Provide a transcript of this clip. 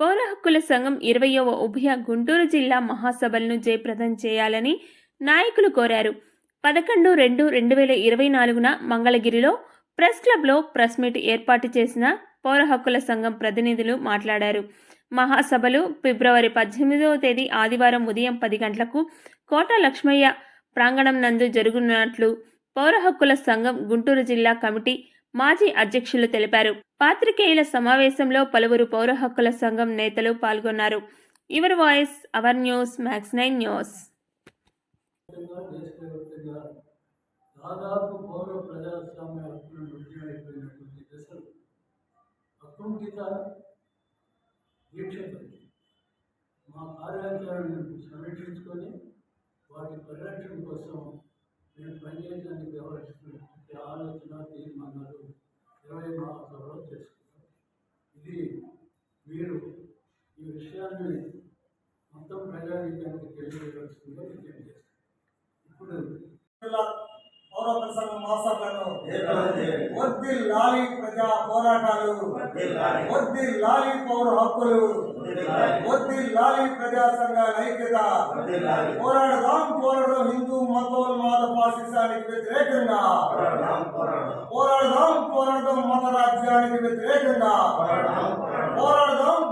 పౌర హక్కుల సంఘం ఇరవయవ ఉభయ గుంటూరు జిల్లా మహాసభలను జయప్రదం చేయాలని నాయకులు కోరారు. పదకొండు రెండు రెండు వేల ఇరవై నాలుగున మంగళగిరిలో ప్రెస్ క్లబ్లో ప్రెస్ మీట్ ఏర్పాటు చేసిన పౌర హక్కుల సంఘం ప్రతినిధులు మాట్లాడారు. మహాసభలు ఫిబ్రవరి పద్దెనిమిదవ తేదీ ఆదివారం ఉదయం పది గంటలకు కోట లక్ష్మయ్య ప్రాంగణం నందు జరుగునున్నట్లు పౌర హక్కుల సంఘం గుంటూరు జిల్లా కమిటీ మాజీ అధ్యక్షులు తెలిపారు. పాత్రికేయుల సమావేశంలో పలువురు పౌర హక్కుల సంఘం నేతలు పాల్గొన్నారు. Your voice our news max nine news. దాదాపు పౌర ప్రజాస్వామ్య హక్కులు నృత్యమైపోయినటువంటి దశలు అకుంఠిత దీక్షతో మా కార్యాచరణను సమీక్షించుకొని వాటి పరిరక్షణ కోసం మేము పనిచేయడానికి వ్యవహరిస్తున్నటువంటి ఏర్పాటు చేసుకున్నారు ఇది మీరు ఈ విషయాన్ని మొత్తం ప్రజానీకానికి తెలియజేయవలసిందిగా తెలియజేస్తారు ఇప్పుడు లాలి ప్రజా పోరాటాలు వద్ది లాలి పౌర హక్కులు వద్ది లాలి ప్రజా సంఘ ఐక్యత పోరాడదాం పోరాడడం హిందూ మతోన్మాద పాశిసానికి వ్యతిరేకంగా எதிர்த்து கேட்குண்டா போராடுதோம்